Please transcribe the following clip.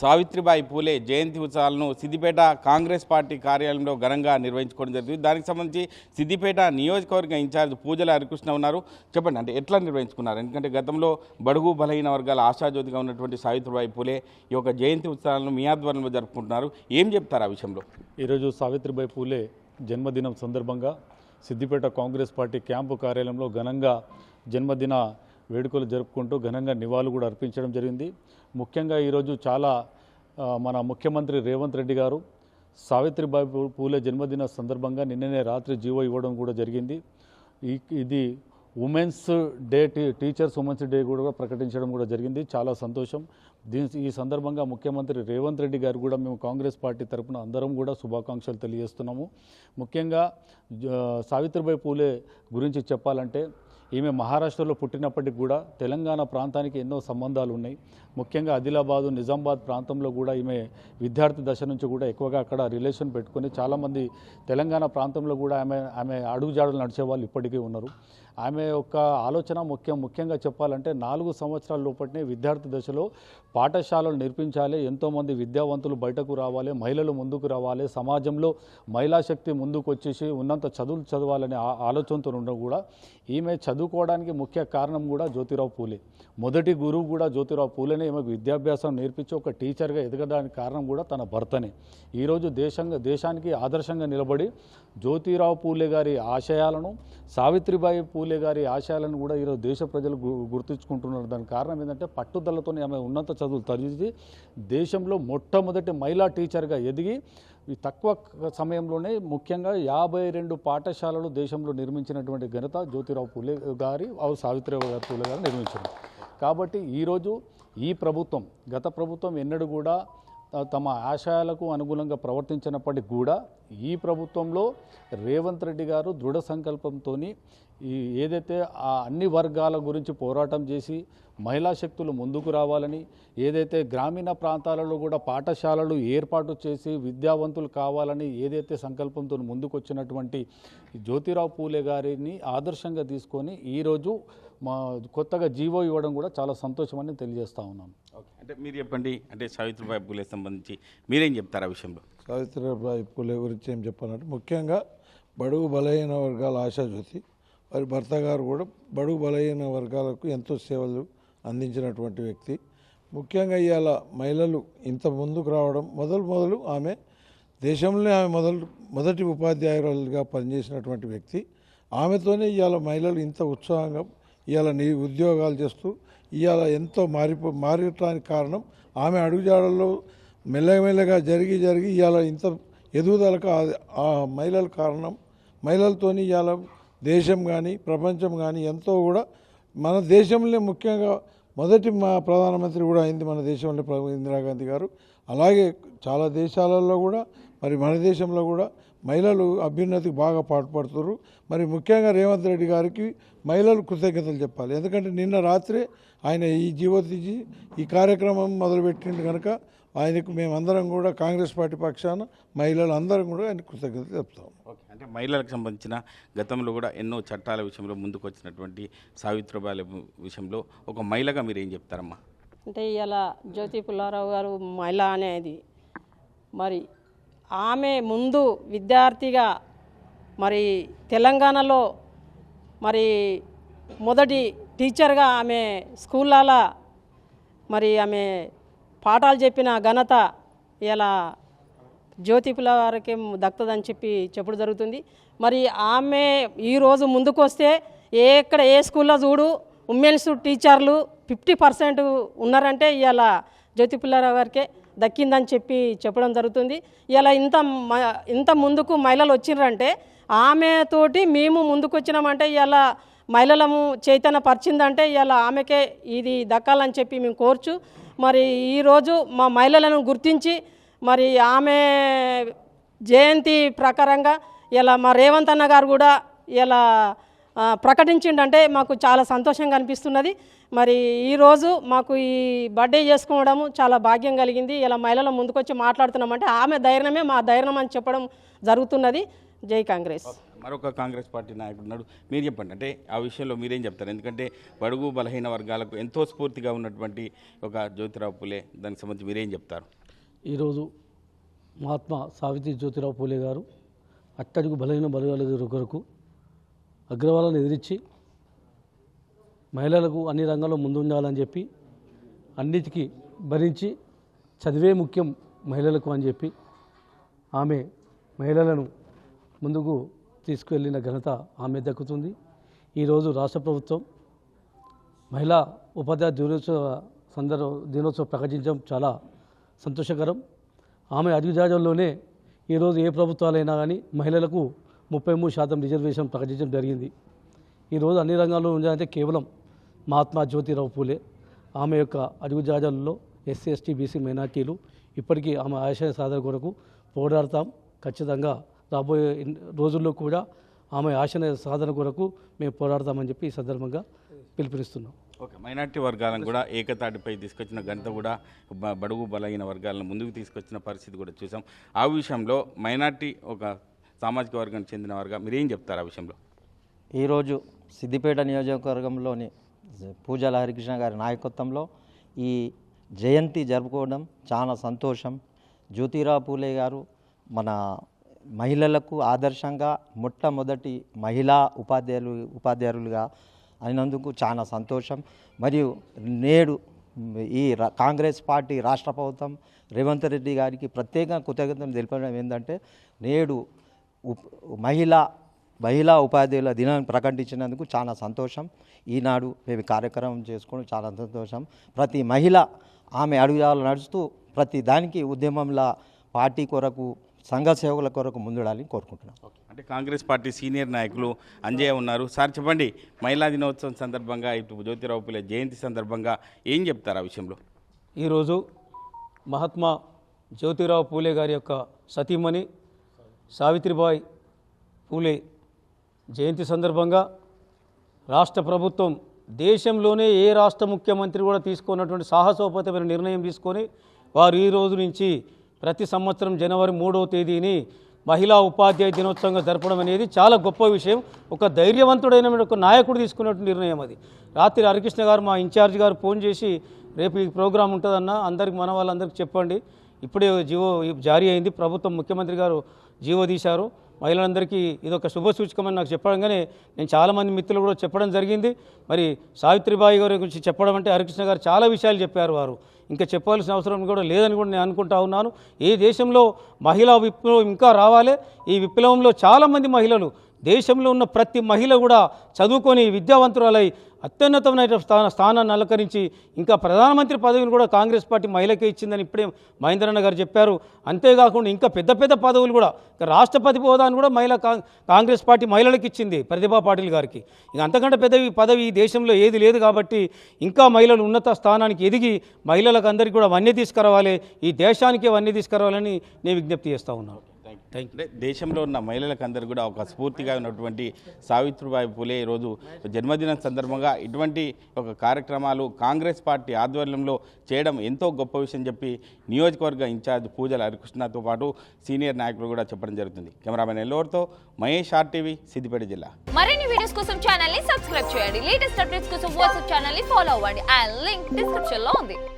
సావిత్రిబాయి పూలే జయంతి ఉత్సవాలను సిద్దిపేట కాంగ్రెస్ పార్టీ కార్యాలయంలో ఘనంగా నిర్వహించుకోవడం జరిగింది. దానికి సంబంధించి సిద్దిపేట నియోజకవర్గ ఇన్ఛార్జ్ పూజల హరికృష్ణ ఉన్నారు. చెప్పండి అంటే ఎట్లా నిర్వహించుకున్నారు? ఎందుకంటే గతంలో బడుగు బలహీన వర్గాల ఆశాజ్యోతిగా ఉన్నటువంటి సావిత్రిబాయి పూలే ఈ యొక్క జయంతి ఉత్సవాలను మీ ఆధ్వర్యంలో జరుపుకుంటున్నారు. ఏం చెప్తారు ఆ విషయంలో? ఈరోజు సావిత్రిబాయి పూలే జన్మదినం సందర్భంగా సిద్దిపేట కాంగ్రెస్ పార్టీ క్యాంపు కార్యాలయంలో ఘనంగా జన్మదిన వేడుకలు జరుపుకుంటూ ఘనంగా నివాళులు కూడా అర్పించడం జరిగింది. ముఖ్యంగా ఈరోజు చాలా మన ముఖ్యమంత్రి రేవంత్ రెడ్డి గారు సావిత్రిబాయి పూలే జన్మదిన సందర్భంగా నిన్ననే రాత్రి జీవో ఇవ్వడం కూడా జరిగింది. ఇది ఉమెన్స్ డే టీ- టీచర్స్ ఉమెన్స్ డే కూడా ప్రకటించడం కూడా జరిగింది. చాలా సంతోషం. దీని ఈ సందర్భంగా ముఖ్యమంత్రి రేవంత్ రెడ్డి గారు కూడా మేము కాంగ్రెస్ పార్టీ తరపున అందరం కూడా శుభాకాంక్షలు తెలియజేస్తున్నాము. ముఖ్యంగా జ- సావిత్రిబాయి పూలే గురించి చెప్పాలంటే ఈమె మహారాష్ట్రలో పుట్టినప్పటికి కూడా తెలంగాణ ప్రాంతానికి ఎన్నో సంబంధాలు ఉన్నాయి. ముఖ్యంగా ఆదిలాబాదు నిజామాబాద్ ప్రాంతంలో కూడా ఈమె విద్యార్థి దశ నుంచి కూడా ఎక్కువగా అక్కడ రిలేషన్ పెట్టుకొని చాలామంది తెలంగాణ ప్రాంతంలో కూడా ఆమె ఆమె అడుగుజాడలు నడిచే వాళ్ళు ఇప్పటికీ ఉన్నారు. ఆమె యొక్క ఆలోచన ముఖ్యం ముఖ్యంగా చెప్పాలంటే నాలుగు సంవత్సరాల లోపటినే విద్యార్థి దశలో పాఠశాలలు నేర్పించాలి ఎంతోమంది విద్యావంతులు బయటకు రావాలి మహిళలు ముందుకు రావాలి సమాజంలో మహిళా శక్తి ముందుకు వచ్చేసి ఉన్నంత చదువులు చదవాలనే ఆలోచనతో ఉండడం కూడా ఈమె చదువుకోవడానికి ముఖ్య కారణం కూడా జ్యోతిరావు పూలే. మొదటి గురువు కూడా జ్యోతిరావు పూలేనే ఈమెకు విద్యాభ్యాసం నేర్పించి ఒక టీచర్గా ఎదగడానికి కారణం కూడా తన భర్తనే. ఈరోజు దేశంగా దేశానికి ఆదర్శంగా నిలబడి జ్యోతిరావు పూలే గారి ఆశయాలను సావిత్రిబాయి పూలే గారి ఆశయాలను కూడా ఈరోజు దేశ ప్రజలు గు- గుర్తుంచుకుంటున్నారు. దానికి కారణం ఏంటంటే పట్టుదలతో ఆమె ఉన్నత చదువులు చదివి దేశంలో మొట్టమొదటి మహిళా టీచర్గా ఎదిగి ఈ తక్కువ సమయంలోనే ముఖ్యంగా యాభై రెండు పాఠశాలలు దేశంలో నిర్మించినటువంటి ఘనత జ్యోతిరావు పూలే గారి ఆవు సావిత్రిబాయి గారి పూలే గారు నిర్మించారు. కాబట్టి ఈరోజు ఈ ప్రభుత్వం గత ప్రభుత్వం ఎన్నడూ కూడా తమ ఆశయాలకు అనుగుణంగా ప్రవర్తించినప్పటికీ కూడా ఈ ప్రభుత్వంలో రేవంత్ రెడ్డి గారు దృఢ సంకల్పంతో ఈ ఏదైతే ఆ అన్ని వర్గాల గురించి పోరాటం చేసి మహిళా శక్తులు ముందుకు రావాలని ఏదైతే గ్రామీణ ప్రాంతాలలో కూడా పాఠశాలలు ఏర్పాటు చేసి విద్యావంతులు కావాలని ఏదైతే సంకల్పంతో ముందుకొచ్చినటువంటి జ్యోతిరావు పూలే గారిని ఆదర్శంగా తీసుకొని ఈరోజు మా కొత్తగా జీవో ఇవ్వడం కూడా చాలా సంతోషమని తెలియజేస్తా ఉన్నాను. ఓకే. అంటే మీరు చెప్పండి అంటే సావిత్రిబాయి పూలే సంబంధించి మీరేం చెప్తారు ఆ విషయంలో? సావిత్రిబాయి పూలే గురించి ఏం చెప్పాలంటే ముఖ్యంగా బడుగు బలహీన వర్గాల ఆశాజ్యోతి వారి భర్త గారు కూడా బడుగు బలహీన వర్గాలకు ఎంతో సేవలు అందించినటువంటి వ్యక్తి. ముఖ్యంగా ఇవాళ మహిళలు ఇంత ముందుకు రావడం మొదలు మొదలు ఆమె దేశంలోనే ఆమె మొదలు మొదటి ఉపాధ్యాయురాలుగా పనిచేసినటువంటి వ్యక్తి. ఆమెతోనే ఇవాళ మహిళలు ఇంత ఉత్సాహంగా ఇవాళ నీ ఉద్యోగాలు చేస్తూ ఇవాళ ఎంతో మారిపో మారటానికి కారణం ఆమె అడుగుజాడల్లో మెల్లమెల్లగా జరిగి జరిగి ఇవాళ ఇంత ఎదుగుదలకు ఆ- మహిళలు మహిళల కారణం మహిళలతోని ఇవాళ దేశం కానీ ప్రపంచం కానీ ఎంతో కూడా మన దేశంలో ముఖ్యంగా మొదటి మా ప్రధానమంత్రి కూడా అయింది మన దేశంలో ఇందిరాగాంధీ గారు. అలాగే చాలా దేశాలలో కూడా మరి మన దేశంలో కూడా మహిళలు అభ్యున్నతికి బాగా పాటుపడుతున్నారు మరి ముఖ్యంగా రేవంత్ రెడ్డి గారికి మహిళలు కృతజ్ఞతలు చెప్పాలి. ఎందుకంటే నిన్న రాత్రే ఆయన ఈ జీవోతిజీ ఈ కార్యక్రమం మొదలుపెట్టింది కనుక ఆయనకు మేమందరం కూడా కాంగ్రెస్ పార్టీ పక్షాన మహిళలు అందరం కూడా ఆయన కృతజ్ఞతలు చెప్తాం ఓకే. అంటే మహిళలకు సంబంధించిన గతంలో కూడా ఎన్నో చట్టాల విషయంలో ముందుకు వచ్చినటువంటి సావిత్రిబాయి విషయంలో ఒక మహిళగా మీరు ఏం చెప్తారమ్మా? అంటే ఇలా జ్యోతి పుల్లారావు గారు మహిళ అనేది మరి ఆమె ముందు విద్యార్థిగా మరి తెలంగాణలో మరి మొదటి టీచర్గా ఆమె స్కూళ్ళాల మరి ఆమె పాఠాలు చెప్పిన ఘనత ఇలా జ్యోతిపుల వారికి దక్కుతుందని చెప్పి చెప్పడం జరుగుతుంది. మరి ఆమె ఈరోజు ముందుకు వస్తే ఏ ఎక్కడ ఏ స్కూల్లో చూడు ఉమెన్స్ టీచర్లు ఫిఫ్టీ పర్సెంట్ ఉన్నారంటే ఇలా జ్యోతి పుల్లారావు గారికే దక్కిందని చెప్పి చెప్పడం జరుగుతుంది. ఇలా ఇంత మ- ఇంత ముందుకు మహిళలు వచ్చిండ్రంటే ఆమెతోటి మేము ముందుకు వచ్చినామంటే ఇలా మహిళలము చైతన్య పరిచిందంటే ఇలా ఆమెకే ఇది దక్కాలని చెప్పి మేము కోర్చు. మరి ఈరోజు మా మహిళలను గుర్తించి మరి ఆమె జయంతి ప్రకారంగా ఇలా మా రేవంత్ అన్న గారు కూడా ఇలా ప్రకటించిండంటే మాకు చాలా సంతోషంగా అనిపిస్తున్నది. మరి ఈరోజు మాకు ఈ బర్త్డే చేసుకోవడము చాలా భాగ్యం కలిగింది. ఇలా మహిళలు ముందుకొచ్చి మాట్లాడుతున్నామంటే ఆమె ధైర్యమే మా ధైర్యం అని చెప్పడం జరుగుతున్నది. జై కాంగ్రెస్. మరొక కాంగ్రెస్ పార్టీ నాయకుడు ఉన్నాడు. మీరు చెప్పండి. అంటే ఆ విషయంలో మీరేం చెప్తారు? ఎందుకంటే బడుగు బలహీన వర్గాలకు ఎంతో స్ఫూర్తిగా ఉన్నటువంటి ఒక జ్యోతిరావు పూలే. దానికి సంబంధించి మీరేం చెప్తారు? ఈరోజు మహాత్మా సావిత్రి జ్యోతిరావు పూలే గారు అట్టడుగు బలహీన బలగాల కొరకు అగ్రవాలను ఎదిరించి మహిళలకు అన్ని రంగాల్లో ముందుండాలని చెప్పి అన్నిటికీ భరించి చదివే ముఖ్యం మహిళలకు అని చెప్పి ఆమె మహిళలను ముందుకు తీసుకువెళ్ళిన ఘనత ఆమె దక్కుతుంది. ఈరోజు రాష్ట్ర ప్రభుత్వం మహిళా ఉపాధ్యాయ దినోత్సవ సందర్భ దినోత్సవం ప్రకటించడం చాలా సంతోషకరం. ఆమె అధిజాజంలోనే ఈరోజు ఏ ప్రభుత్వాలైనా కానీ మహిళలకు ముప్పై మూడు శాతం రిజర్వేషన్ ప్రకటించడం జరిగింది. ఈరోజు అన్ని రంగాల్లో ఉండాలంటే కేవలం మహాత్మా జ్యోతిరావు పూలే. ఆమె యొక్క అడుగుజాజల్లో ఎస్సీ ఎస్టీ బీసీ మైనార్టీలు ఇప్పటికీ ఆమె ఆశయ సాధన కొరకు పోరాడతాం. ఖచ్చితంగా రాబోయే రోజుల్లో కూడా ఆమె ఆశయ సాధన కొరకు మేము పోరాడతామని చెప్పి ఈ సందర్భంగా పిలుపునిస్తున్నాం. ఓకే మైనార్టీ వర్గాలను కూడా ఏకతాటిపై తీసుకొచ్చిన ఘనత కూడా బడుగు బలహీన వర్గాలను ముందుకు తీసుకొచ్చిన పరిస్థితి కూడా చూసాం. ఆ విషయంలో మైనార్టీ ఒక సామాజిక వర్గానికి చెందిన వారుగా మీరేం చెప్తారు ఆ విషయంలో? ఈరోజు సిద్దిపేట నియోజకవర్గంలోని పూజల హరికృష్ణ గారి నాయకత్వంలో ఈ జయంతి జరుపుకోవడం చాలా సంతోషం. జ్యోతిరావు పూలే గారు మన మహిళలకు ఆదర్శంగా మొట్టమొదటి మహిళా ఉపాధ్యాయులు ఉపాధ్యాయులుగా అయినందుకు చాలా సంతోషం. మరియు నేడు ఈ కాంగ్రెస్ పార్టీ రాష్ట్ర ప్రభుత్వం రేవంత్ రెడ్డి గారికి ప్రత్యేకంగా కృతజ్ఞతలు తెలిపడం ఏంటంటే నేడు మహిళా మహిళా ఉపాధ్యాయుల దినాన్ని ప్రకటించినందుకు చాలా సంతోషం. ఈనాడు మేము కార్యక్రమం చేసుకోవడం చాలా సంతోషం. ప్రతి మహిళ ఆమె అడుగుదాలు నడుస్తూ ప్రతి దానికి ఉద్యమంలా పార్టీ కొరకు సంఘ సేవకుల కొరకు ముందుడాలని కోరుకుంటున్నాం. అంటే కాంగ్రెస్ పార్టీ సీనియర్ నాయకులు అంజయ్య ఉన్నారు. సార్ చెప్పండి మహిళా దినోత్సవం సందర్భంగా ఇటు జ్యోతిరావు పులే జయంతి సందర్భంగా ఏం చెప్తారు ఆ విషయంలో? ఈరోజు మహాత్మా జ్యోతిరావు పూలే గారి యొక్క సతీమణి సావిత్రిబాయి పూలే జయంతి సందర్భంగా రాష్ట్ర ప్రభుత్వం దేశంలోనే ఏ రాష్ట్ర ముఖ్యమంత్రి కూడా తీసుకున్నటువంటి సాహసోపేతమైన నిర్ణయం తీసుకొని వారు ఈ రోజు నుంచి ప్రతి సంవత్సరం జనవరి మూడవ తేదీని మహిళా ఉపాధ్యాయ దినోత్సవంగా జరపడం అనేది చాలా గొప్ప విషయం. ఒక ధైర్యవంతుడైన ఒక నాయకుడు తీసుకున్నటువంటి నిర్ణయం అది. రాత్రి హరికృష్ణ గారు మా ఇన్ఛార్జ్ గారు ఫోన్ చేసి రేపు ఈ ప్రోగ్రాం ఉంటుందన్న అందరికి మన వాళ్ళందరికీ చెప్పండి. ఇప్పుడే జీవో జారీ అయింది. ప్రభుత్వం ముఖ్యమంత్రి గారు జీవో తీశారు. మహిళలందరికీ ఇదొక శుభ సూచకమని నాకు చెప్పడంగానే నేను చాలామంది మిత్రులు కూడా చెప్పడం జరిగింది. మరి సావిత్రిబాయి గారి గురించి చెప్పడం అంటే హరికృష్ణ గారు చాలా విషయాలు చెప్పారు వారు. ఇంకా చెప్పాల్సిన అవసరం కూడా లేదని కూడా నేను అనుకుంటా ఉన్నాను. ఏ దేశంలో మహిళా విప్లవం ఇంకా రావాలి? ఈ విప్లవంలో చాలామంది మహిళలు దేశంలో ఉన్న ప్రతి మహిళ కూడా చదువుకొని విద్యావంతురాలై అత్యున్నతమైన స్థాన స్థానాన్ని అలంకరించి ఇంకా ప్రధానమంత్రి పదవిని కూడా కాంగ్రెస్ పార్టీ మహిళకే ఇచ్చిందని ఇప్పుడే మహేంద్రన్న గారు చెప్పారు. అంతేకాకుండా ఇంకా పెద్ద పెద్ద పదవులు కూడా రాష్ట్రపతి హోదాను కూడా మహిళ కా- కాంగ్రెస్ పార్టీ మహిళలకు ఇచ్చింది ప్రతిభా పాటిల్ గారికి. ఇక అంతకంటే పెద్ద పదవి ఈ దేశంలో ఏది లేదు కాబట్టి ఇంకా మహిళలు ఉన్నత స్థానానికి ఎదిగి మహిళలకు అందరికీ కూడా వన్య తీసుకురావాలి ఈ దేశానికే వన్య తీసుకురావాలని నేను విజ్ఞప్తి చేస్తూ ఉన్నాను. థ్యాంక్ దేశంలో ఉన్న మహిళలకు అందరూ కూడా ఒక స్ఫూర్తిగా ఉన్నటువంటి సావిత్రిబాయి పూలే ఈరోజు జన్మదినం సందర్భంగా ఇటువంటి ఒక కార్యక్రమాలు కాంగ్రెస్ పార్టీ ఆధ్వర్యంలో చేయడం ఎంతో గొప్ప విషయం చెప్పి నియోజకవర్గ ఇన్ఛార్జ్ పూజల హరికృష్ణతో పాటు సీనియర్ నాయకులు కూడా చెప్పడం జరుగుతుంది. కెమెరామెన్ ఎల్లోర్తో మహేష్ ఆర్టీవీ సిద్దిపేట జిల్లా. మరిన్ని వీడియోస్ కోసం ఛానల్ని సబ్స్క్రైబ్ చేయండి. లేటెస్ట్ అప్డేట్స్ కోసం వాట్సాప్ ఛానల్ని ఫాలో అవ్వండి. ఆ లింక్ డిస్క్రిప్షన్లో ఉంది.